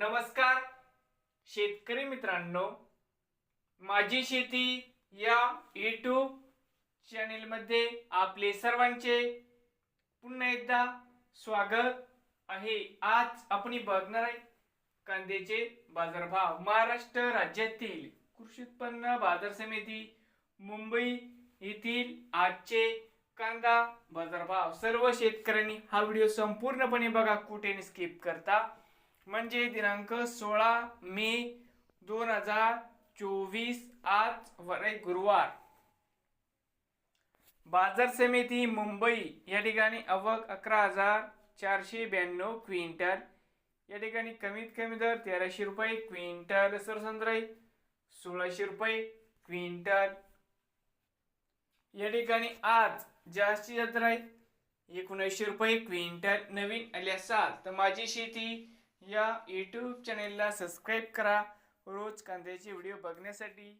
नमस्कार शेतकरी मित्रांनो. माझी शेती या यूट्यूब चॅनेलमध्ये आपले सर्वांचे पुन्हा एकदा स्वागत आहे. आज आपण बघणार आहे कांद्याचे बाजारभाव. महाराष्ट्र राज्यातील कृषी उत्पन्न बाजार समिती मुंबई येथील आजचे कांदा बाजारभाव. सर्व शेतकऱ्यांनी हा व्हिडिओ संपूर्णपणे बघा. कुठे स्किप करता. म्हणजे दिनांक सोळा मे दोन हजार चोवीस आज वर आहे गुरुवार. बाजार समिती मुंबई या ठिकाणी अवक अकरा हजार चारशे ब्याण्णव क्विंटल या ठिकाणी कमीत कमी दर तेराशे रुपये क्विंटल सरसंद्राई सोळाशे रुपये क्विंटल. या ठिकाणी आज जास्तीत जास्त राहील एकोणीसशे रुपये क्विंटल नवीन आले असाल तर माझी शेती या यूट्यूब चॅनेलला सबस्क्राईब करा. रोज कांद्याचे व्हिडिओ बघण्यासाठी.